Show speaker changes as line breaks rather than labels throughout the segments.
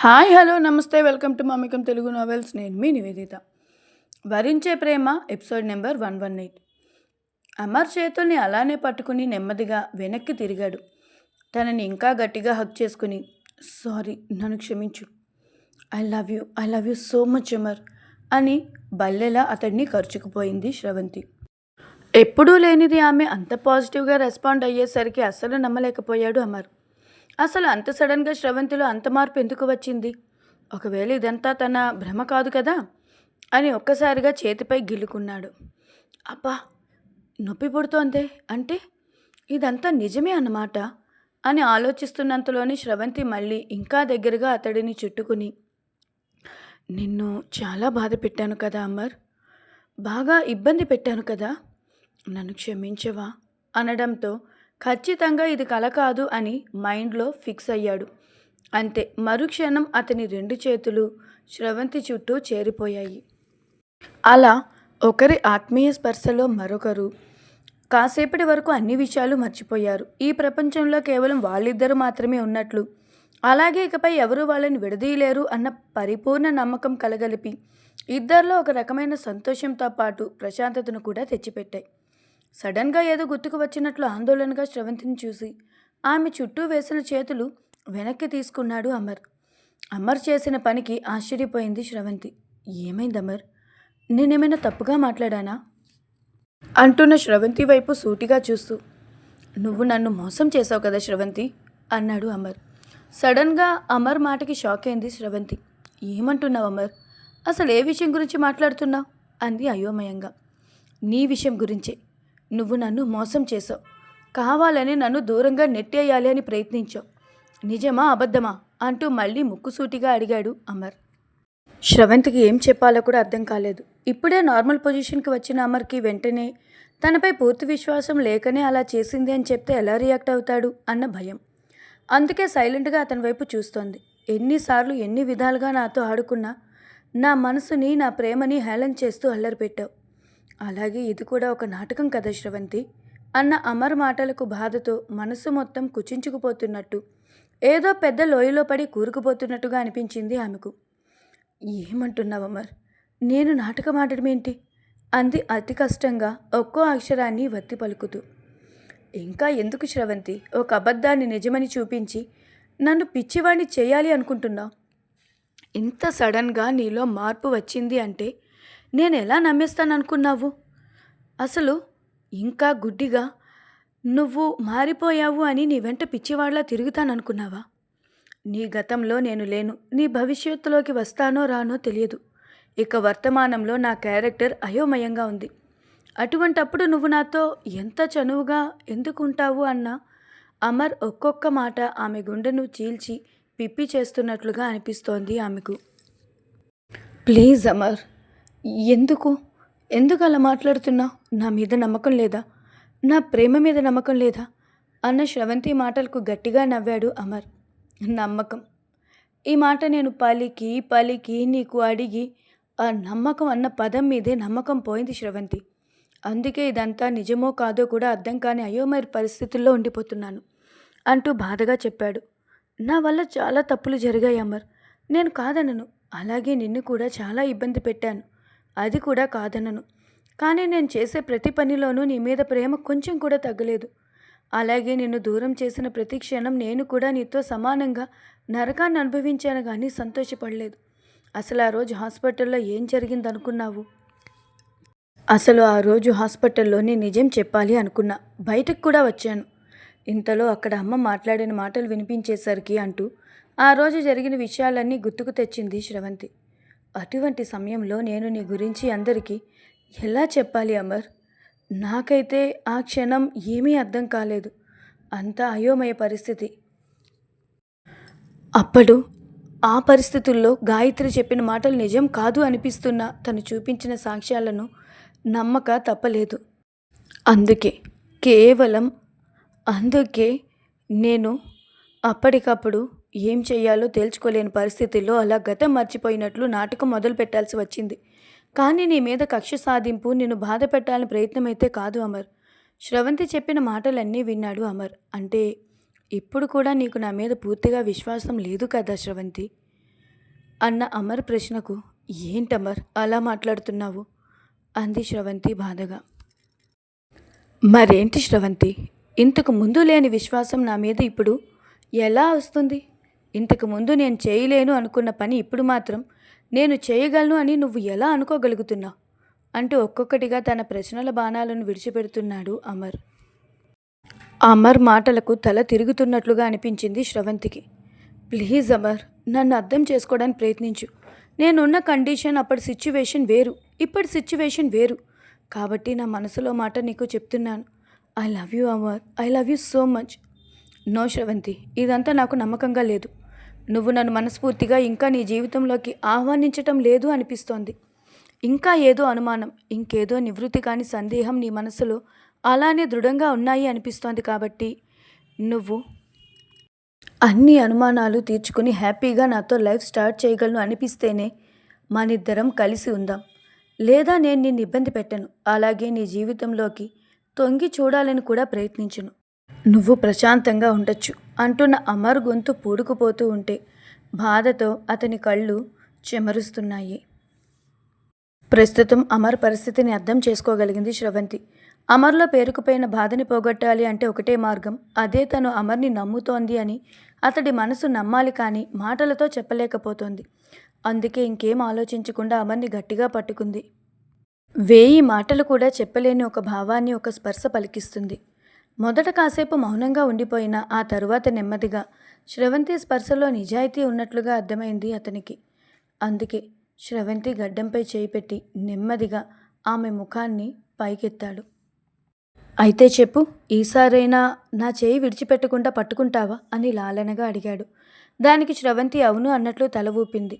Hi hello నమస్తే welcome to మమికం Telugu novels. నేను మీ నివేదిత. వరించే ప్రేమ episode number one one eight. Amar చేతుల్ని అలానే పట్టుకుని నెమ్మదిగా వెనక్కి తిరిగాడు. తనని ఇంకా గట్టిగా హక్ చేసుకుని సారీ నన్ను క్షమించు. I love you I love you so much Amar అని బల్లెలా అతడిని ఖర్చుకుపోయింది శ్రవంతి. ఎప్పుడూ లేనిది ఆమె అంత పాజిటివ్గా రెస్పాండ్ అయ్యేసరికి అస్సలు నమ్మలేకపోయాడు అమర్. అసలు అంత సడన్గా శ్రవంతిలో అంత మార్పు ఎందుకు వచ్చింది? ఒకవేళ ఇదంతా తన భ్రమ కాదు కదా? అని ఒక్కసారిగా చేతిపై గిల్లుకున్నాడు. అబ్బా! నొప్పి పుడుతోందే అంటే? ఇదంతా నిజమే అన్నమాట అని ఆలోచిస్తున్నంతలోని శ్రవంతి మళ్ళీ ఇంకా దగ్గరగా అతడిని చుట్టుకుని నిన్ను చాలా బాధ పెట్టాను కదా అమర్. బాగా ఇబ్బంది పెట్టాను కదా. నన్ను క్షమించవా? అనడంతో ఖచ్చితంగా ఇది కల కాదు అని మైండ్లో ఫిక్స్ అయ్యాడు. అంతే మరుక్షణం అతని రెండు చేతులు శ్రవంతి చుట్టూ చేరిపోయాయి. అలా ఒకరి ఆత్మీయ స్పర్శలో మరొకరు. కాసేపటి వరకు అన్ని విషయాలు మర్చిపోయారు. ఈ ప్రపంచంలో కేవలం వాళ్ళిద్దరూ మాత్రమే ఉన్నట్లు. అలాగే ఇకపై ఎవరు వాళ్ళని విడదీయలేరు అన్న పరిపూర్ణ నమ్మకం కలగలిపి ఇద్దరిలో ఒక రకమైన సంతోషంతో పాటు ప్రశాంతతను కూడా తెచ్చిపెట్టాయి. సడన్గా ఏదో గుర్తుకు వచ్చినట్లు ఆందోళనగా శ్రవంతిని చూసి ఆమె చుట్టూ వేసిన చేతులు వెనక్కి తీసుకున్నాడు అమర్. అమర్ చేసిన పనికి ఆశ్చర్యపోయింది శ్రవంతి. ఏమైంది అమర్? నేనేమైనా తప్పుగా మాట్లాడానా? అంటున్న శ్రవంతి వైపు సూటిగా చూస్తూ నువ్వు నన్ను మోసం చేసావు కదా శ్రవంతి? అన్నాడు అమర్. సడన్గా అమర్ మాటకి షాక్ అయింది శ్రవంతి. ఏమంటున్నావు అమర్? అసలు ఏ విషయం గురించి మాట్లాడుతున్నావు? అంది అయోమయంగా. నీ విషయం గురించే. నువ్వు నన్ను మోసం చేసావు కావాలని నన్ను దూరంగా నెట్టేయాలి అని ప్రయత్నించావు. నిజమా అబద్ధమా? అంటూ మళ్ళీ ముక్కుసూటిగా అడిగాడు అమర్. శ్రవంత్కి ఏం చెప్పాలో కూడా అర్థం కాలేదు. ఇప్పుడే నార్మల్ పొజిషన్కి వచ్చిన అమర్కి వెంటనే తనపై పూర్తి విశ్వాసం లేకనే అలా చేసింది అని చెప్తే ఎలా రియాక్ట్ అవుతాడు అన్న భయం. అందుకే సైలెంట్గా అతని వైపు చూస్తోంది. ఎన్నిసార్లు ఎన్ని విధాలుగా నాతో ఆడుకున్నా నా మనసుని నా ప్రేమని హేళన చేస్తూ అల్లరి పెట్టావు. అలాగే ఇది కూడా ఒక నాటకం కదా శ్రవంతి అన్న అమర్ మాటలకు బాధతో మనసు మొత్తం కుచించుకుపోతున్నట్టు. ఏదో పెద్ద లోయలో పడి కూరుకుపోతున్నట్టుగా అనిపించింది ఆమెకు. ఏమంటున్నావు అమర్? నేను నాటకం ఆడడం ఏంటి అంది అతి కష్టంగా ఒక్కో అక్షరాన్ని వత్తి పలుకుతూ. ఇంకా ఎందుకు శ్రవంతి? ఒక అబద్ధాన్ని నిజమని చూపించి నన్ను పిచ్చివాణ్ణి చేయాలి అనుకుంటున్నావు. ఇంత సడన్గా నీలో మార్పు వచ్చింది అంటే నేను ఎలా నమ్మేస్తాననుకున్నావు? అసలు ఇంకా గుడ్డిగా నువ్వు మారిపోయావు అని నీ వెంట పిచ్చివాళ్ళ తిరుగుతాననుకున్నావా? నీ గతంలో నేను లేను. నీ భవిష్యత్తులోకి వస్తానో రానో తెలియదు. ఇక వర్తమానంలో నా క్యారెక్టర్ అయోమయంగా ఉంది. అటువంటప్పుడు నువ్వు నాతో ఎంత చనువుగా ఎందుకుంటావు అన్న అమర్ ఒక్కొక్క మాట ఆమె గుండెను చీల్చి పిప్పి చేస్తున్నట్లుగా అనిపిస్తోంది ఆమెకు. ప్లీజ్ అమర్ ఎందుకు? ఎందుకు అలా మాట్లాడుతున్నావు నా మీద నమ్మకం లేదా? నా ప్రేమ మీద నమ్మకం లేదా? అన్న శ్రవంతి మాటలకు గట్టిగా నవ్వాడు అమర్. నమ్మకం. ఈ మాట నేను పలికి పలికి నీకు అడిగి ఆ నమ్మకం అన్న పదం మీదే నమ్మకం పోయింది శ్రవంతి. అందుకే ఇదంతా నిజమో కాదో కూడా అర్థం కాని అయోమయ పరిస్థితుల్లో ఉండిపోతున్నాను అంటూ బాధగా చెప్పాడు. నా వల్ల చాలా తప్పులు జరిగాయి అమర్. నేను కాదనను. అలాగే నిన్ను కూడా చాలా ఇబ్బంది పెట్టాను. అది కూడా కాదనను. కానీ నేను చేసే ప్రతి పనిలోనూ నీ మీద ప్రేమ కొంచెం కూడా తగ్గలేదు. అలాగే నిన్ను దూరం చేసిన ప్రతి క్షణం నేను కూడా నీతో సమానంగా నరకాన్ని అనుభవించాను కానీ సంతోషపడలేదు. అసలు ఆ రోజు హాస్పిటల్లో ఏం జరిగిందనుకున్నావు? అసలు ఆ రోజు హాస్పిటల్లోనే నిజం చెప్పాలి అనుకున్నా. బయటకు కూడా వచ్చాను. ఇంతలో అక్కడ అమ్మ మాట్లాడిన మాటలు వినిపించేసరికి అంటూ ఆ రోజు జరిగిన విషయాలన్నీ గుర్తుకు తెచ్చింది శ్రవంతి. అటువంటి సమయంలో నేను నీ గురించి అందరికీ ఎలా చెప్పాలి అమర్? నాకైతే ఆ క్షణం ఏమీ అర్థం కాలేదు. అంతా అయోమయ పరిస్థితి. అప్పుడు ఆ పరిస్థితుల్లో గాయత్రి చెప్పిన మాటలు నిజం కాదు అనిపిస్తున్న తను చూపించిన సాక్ష్యాలను నమ్మక తప్పలేదు. అందుకే కేవలం అందుకే నేను అప్పటికప్పుడు ఏం చేయాలో తేల్చుకోలేని పరిస్థితుల్లో అలా గతం మర్చిపోయినట్లు నాటకం మొదలు పెట్టాల్సి వచ్చింది. కానీ నీ మీద కక్ష సాధింపు నిన్ను బాధ పెట్టాలని ప్రయత్నం అయితే కాదు అమర్. శ్రవంతి చెప్పిన మాటలన్నీ విన్నాడు అమర్. అంటే ఇప్పుడు కూడా నీకు నా మీద పూర్తిగా విశ్వాసం లేదు కదా శ్రవంతి? అన్న అమర్ ప్రశ్నకు ఏంటమర్ అలా మాట్లాడుతున్నావు? అంది శ్రవంతి బాధగా. మరేంటి శ్రవంతి? ఇంతకు ముందు లేని విశ్వాసం నా మీద ఇప్పుడు ఎలా వస్తుంది? ఇంతకు ముందు నేను చేయలేను అనుకున్న పని ఇప్పుడు మాత్రం నేను చేయగలను అని నువ్వు ఎలా అనుకోగలుగుతున్నావు? అంటూ ఒక్కొక్కటిగా తన ప్రశ్నల బాణాలను విడిచిపెడుతున్నాడు అమర్. అమర్ మాటలకు తల తిరుగుతున్నట్లుగా అనిపించింది శ్రవంతికి. ప్లీజ్ అమర్ నన్ను అర్థం చేసుకోవడానికి ప్రయత్నించు. నేనున్న కండిషన్ అప్పటి సిచ్యువేషన్ వేరు ఇప్పటి సిచ్యువేషన్ వేరు. కాబట్టి నా మనసులో మాట నీకు చెప్తున్నాను. I love you Amar I love you so much. No Shravanthi ఇదంతా నాకు నమ్మకంగా లేదు. నువ్వు నన్ను మనస్ఫూర్తిగా ఇంకా నీ జీవితంలోకి ఆహ్వానించటం లేదు అనిపిస్తోంది. ఇంకా ఏదో అనుమానం ఇంకేదో నివృత్తి కాని సందేహం నీ మనసులో అలానే దృఢంగా ఉన్నాయి అనిపిస్తోంది కాబట్టి నువ్వు అన్ని అనుమానాలు తీర్చుకుని హ్యాపీగా నాతో లైఫ్ స్టార్ట్ చేయగలను అనిపిస్తేనే మనిద్దరం కలిసి ఉందాం. లేదా నేను నిన్ను ఇబ్బంది పెట్టను. అలాగే నీ జీవితంలోకి తొంగి చూడాలని కూడా ప్రయత్నించను. నువ్వు ప్రశాంతంగా ఉండొచ్చు అంటున్న అమర్ గొంతు పూడుకుపోతూ ఉంటే బాధతో అతని కళ్ళు చెమరుస్తున్నాయి. ప్రస్తుతం అమర్ పరిస్థితిని అర్థం చేసుకోగలిగింది శ్రవంతి. అమర్లో పేరుకుపోయిన బాధని పోగొట్టాలి అంటే ఒకటే మార్గం. అదే తను అమర్ని నమ్ముతోంది అని అతడి మనసు నమ్మాలి కానీ మాటలతో చెప్పలేకపోతోంది. అందుకే ఇంకేం ఆలోచించకుండా అమర్ని గట్టిగా పట్టుకుంది. వేయి మాటలు కూడా చెప్పలేని ఒక భావాన్ని ఒక స్పర్శ పలికిస్తుంది. మొదట కాసేపు మౌనంగా ఉండిపోయిన ఆ తరువాత నెమ్మదిగా శ్రవంతి స్పర్శలో నిజాయితీ ఉన్నట్లుగా అర్థమైంది అతనికి. అందుకే శ్రవంతి గడ్డంపై చేయి పెట్టి నెమ్మదిగా ఆమె ముఖాన్ని పైకెత్తాడు. అయితే చెప్పు ఈసారైనా నా చేయి విడిచిపెట్టకుండా పట్టుకుంటావా అని లాలనగా అడిగాడు. దానికి శ్రవంతి అవును అన్నట్లు తల ఊపింది.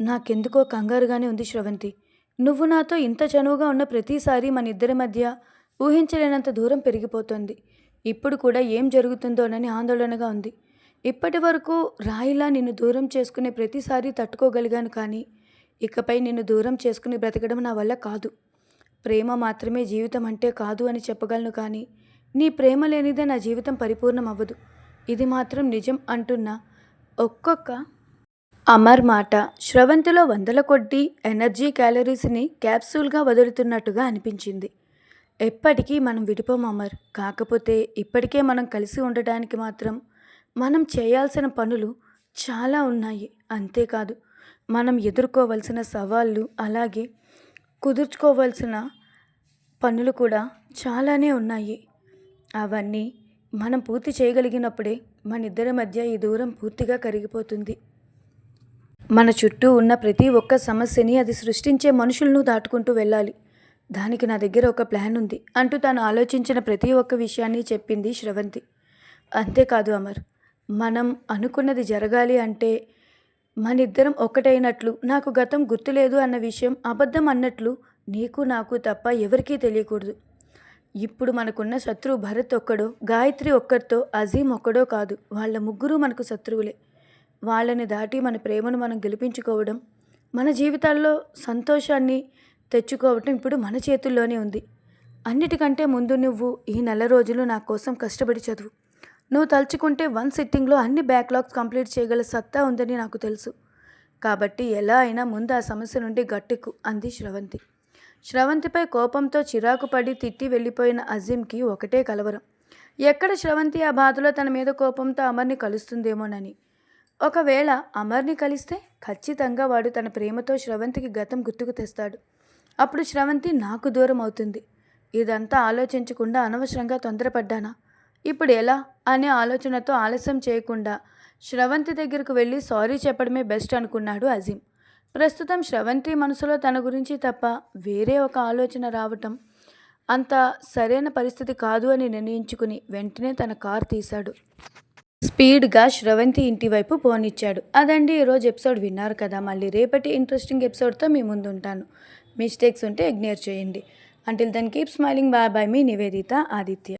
నాకెందుకో కంగారుగానే ఉంది శ్రవంతి. నువ్వు నాతో ఇంత చనువుగా ఉన్న ప్రతిసారి మన ఇద్దరి మధ్య ఊహించలేనంత దూరం పెరిగిపోతుంది. ఇప్పుడు కూడా ఏం జరుగుతుందోనని ఆందోళనగా ఉంది. ఇప్పటి వరకు రాయిలా నిన్ను దూరం చేసుకునే ప్రతిసారి తట్టుకోగలిగాను కానీ ఇకపై నిన్ను దూరం చేసుకుని బ్రతకడం నా వల్ల కాదు. ప్రేమ మాత్రమే జీవితం అంటే కాదు అని చెప్పగలను కానీ నీ ప్రేమ లేనిదే నా జీవితం పరిపూర్ణం అవ్వదు ఇది మాత్రం నిజం అంటున్న ఒక్కొక్క అమర్ మాట శ్రవంతిలో వందల కొద్దీ ఎనర్జీ క్యాలరీస్ని క్యాప్సూల్గా వదులుతున్నట్టుగా అనిపించింది. ఎప్పటికీ మనం విడిపోం అమర్. కాకపోతే ఇప్పటికే మనం కలిసి ఉండటానికి మాత్రం మనం చేయాల్సిన పనులు చాలా ఉన్నాయి. అంతేకాదు మనం ఎదుర్కోవలసిన సవాళ్ళు అలాగే కుదుర్చుకోవలసిన పనులు కూడా చాలానే ఉన్నాయి. అవన్నీ మనం పూర్తి చేయగలిగినప్పుడే మన ఇద్దరి మధ్య ఈ దూరం పూర్తిగా కరిగిపోతుంది. మన చుట్టూ ఉన్న ప్రతి ఒక్క సమస్యని అది సృష్టించే మనుషులను దాటుకుంటూ వెళ్ళాలి. దానికి నా దగ్గర ఒక ప్లాన్ ఉంది అంటూ తాను ఆలోచించిన ప్రతి ఒక్క విషయాన్ని చెప్పింది శ్రవంతి. అంతేకాదు అమర్ మనం అనుకున్నది జరగాలి అంటే మనిద్దరం ఒక్కటైనట్లు నాకు గతం గుర్తులేదు అన్న విషయం అబద్ధం అన్నట్లు నీకు నాకు తప్ప ఎవరికీ తెలియకూడదు. ఇప్పుడు మనకున్న శత్రువు భరత్ ఒక్కడో గాయత్రి ఒక్కరితో అజీం ఒక్కడో కాదు వాళ్ళ ముగ్గురు మనకు శత్రువులే. వాళ్ళని దాటి మన ప్రేమను మనం గెలిపించుకోవడం మన జీవితాల్లో సంతోషాన్ని తెచ్చుకోవటం ఇప్పుడు మన చేతుల్లోనే ఉంది. అన్నిటికంటే ముందు నువ్వు ఈ నెల రోజులు నా కోసం కష్టపడి చదువు. నువ్వు తలుచుకుంటే వన్ సిట్టింగ్లో అన్ని బ్యాక్లాగ్స్ కంప్లీట్ చేయగల సత్తా ఉందని నాకు తెలుసు. కాబట్టి ఎలా అయినా ముందు ఆ సమస్య నుండి గట్టెక్కు అంది శ్రవంతి. శ్రవంతిపై కోపంతో చిరాకు పడి తిట్టి వెళ్ళిపోయిన అజీంకి ఒకటే కలవరం. ఎక్కడ శ్రవంతి ఆ బాధలో తన మీద కోపంతో అమర్ని కలుస్తుందేమోనని. ఒకవేళ అమర్ని కలిస్తే ఖచ్చితంగా వాడు తన ప్రేమతో శ్రవంతికి గతం గుర్తుకు తెస్తాడు. అప్పుడు శ్రవంతి నాకు దూరం అవుతుంది. ఇదంతా ఆలోచించకుండా అనవసరంగా తొందరపడ్డానా? ఇప్పుడు ఎలా? అనే ఆలోచనతో ఆలస్యం చేయకుండా శ్రవంతి దగ్గరకు వెళ్ళి సారీ చెప్పడమే బెస్ట్ అనుకున్నాడు అజీం ప్రస్తుతం శ్రవంతి మనసులో తన గురించి తప్ప వేరే ఒక ఆలోచన రావటం అంత సరైన పరిస్థితి కాదు అని నిర్ణయించుకుని వెంటనే తన కార్ తీశాడు. స్పీడ్గా శ్రవంతి ఇంటి వైపు పోనిచ్చాడు. అదండి ఈరోజు ఎపిసోడ్ విన్నారు కదా మళ్ళీ రేపటి ఇంట్రెస్టింగ్ ఎపిసోడ్తో మీ ముందుంటాను. మిస్టేక్స్ ఉంటే ఇగ్నోర్ చేయండి. Until then keep smiling bye bye మీ నివేదిత ఆదిత్య.